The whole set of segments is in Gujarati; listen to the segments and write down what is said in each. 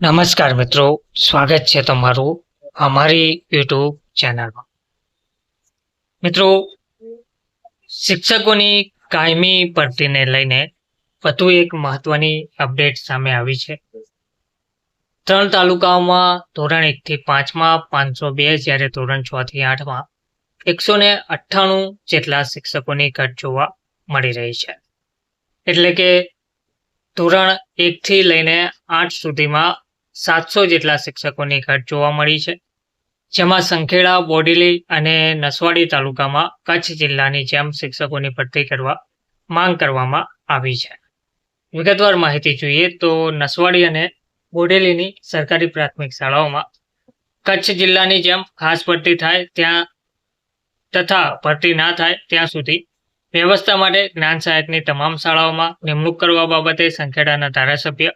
નમસ્કાર મિત્રો, સ્વાગત છે તમારું અમારી યુટ્યુબ ચેનલમાં. મિત્રો, શિક્ષકોની કાયમી ભરતીને લઈને વધુ એક મહત્વની અપડેટ સામે આવી છે. ત્રણ તાલુકાઓમાં ધોરણ એકથી પાંચમાં, પાંચસો બે જ્યારે ધોરણ છ આઠમાં, એકસો ને અઠ્ઠાણું જેટલા શિક્ષકોની ઘટ જોવા મળી રહી છે. એટલે કે ધોરણ એકથી લઈને આઠ સુધીમાં સાતસો જેટલા શિક્ષકોની ઘટ જોવા મળી છે. જેમાં સંખેડા, બોડેલી અને નસવાડી તાલુકામાં કચ્છ જિલ્લાની જેમ શિક્ષકોની ભરતી કરવા માંગ કરવામાં આવી છે. વિગતવાર માહિતી જોઈએ તો નસવાડી અને બોડેલીની સરકારી પ્રાથમિક શાળાઓમાં કચ્છ જિલ્લાની જેમ ખાસ ભરતી થાય ત્યાં તથા ભરતી ના થાય ત્યાં સુધી વ્યવસ્થા માટે જ્ઞાન સહાયકની તમામ શાળાઓમાં નિમણૂક કરવા બાબતે સંખેડાના ધારાસભ્ય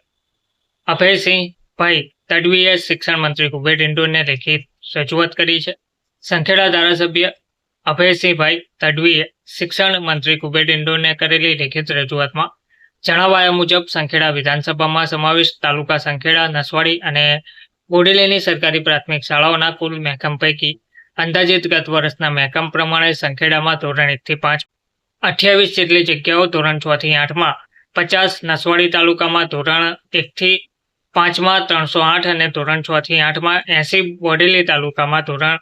અભયસિંહ ભાઈ, તડવીએ શિક્ષણ મંત્રી કુબેર ઇન્ડોને લેખિત રજૂઆત કરી છે. સંખેડા ધારાસભ્ય અભયસિંહભાઈ તડવીએ શિક્ષણ મંત્રી કુબેર ઇન્ડોને કરેલી લેખિત રજૂઆતમાં જણાવાયા મુજબ સંખેડા વિધાનસભામાં સમાવિષ્ટ તાલુકા સંખેડા, નસવાડી અને બોડેલીની સરકારી પ્રાથમિક શાળાઓના કુલ મહેકમ પૈકી અંદાજિત ગત વર્ષના મહેકમ પ્રમાણે સંખેડામાં ધોરણ એકથી પાંચ, અઠ્યાવીસ જેટલી જગ્યાઓ ધોરણ છ થી આઠમાં, પચાસ નસવાડી તાલુકામાં ધોરણ એકથી પાંચમાં, ત્રણસો આઠ અને ધોરણ છ થી આઠમાં એસી બોડેલી તાલુકામાં ધોરણ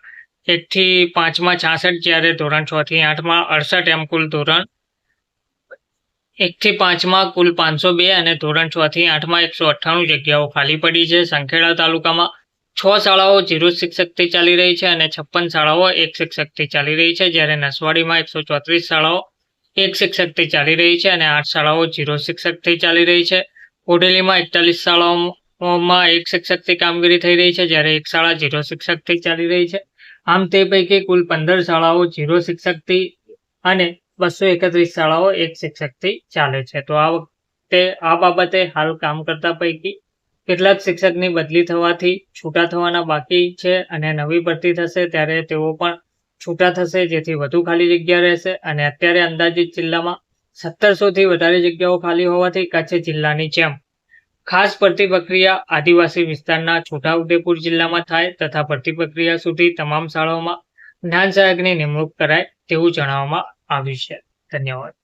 એકથી પાંચમાં છાસઠ જ્યારે ધોરણ છ થી આઠમાં અડસઠ એમ કુલ ધોરણ એકથી પાંચમાં કુલ પાંચસો બે અને ધોરણ છ થી આઠમાં એકસો અઠ્ઠાણું જગ્યાઓ ખાલી પડી છે. સંખેડા તાલુકામાં છ શાળાઓ જીરો શિક્ષકથી ચાલી રહી છે અને છપ્પન શાળાઓ એક શિક્ષકથી ચાલી રહી છે, જ્યારે નસવાડીમાં એકસો ચોત્રીસ શાળાઓ એક શિક્ષકથી ચાલી રહી છે અને આઠ શાળાઓ જીરો શિક્ષકથી ચાલી રહી છે. બોડેલીમાં એકતાલીસ શાળાઓમાં એક શિક્ષકથી કામગીરી થઈ રહી છે, જ્યારે એક શાળા જીરો શિક્ષકથી ચાલી રહી છે. આમ તે પૈકી કુલ પંદર શાળાઓ જીરો શિક્ષકથી અને બસો એકત્રીસ શાળાઓ એક શિક્ષકથી ચાલે છે. તો આ વખતે આ બાબતે હાલ કામ કરતા પૈકી કેટલાક શિક્ષકની બદલી થવાથી છૂટા થવાના બાકી છે અને નવી ભરતી થશે ત્યારે તેઓ પણ છૂટા થશે, જેથી વધુ ખાલી જગ્યા રહેશે. અને અત્યારે અંદાજિત જિલ્લામાં સત્તરસોથી વધારે જગ્યાઓ ખાલી હોવાથી કચ્છ જિલ્લાની જેમ ખાસ ભરતી પ્રક્રિયા આદિવાસી વિસ્તારના છોટાઉદેપુર જિલ્લામાં થાય તથા ભરતી પ્રક્રિયા સુધી તમામ શાળાઓમાં જ્ઞાન સહાયકની નિમણૂક કરાય તેવું જણાવવામાં આવ્યું છે. ધન્યવાદ.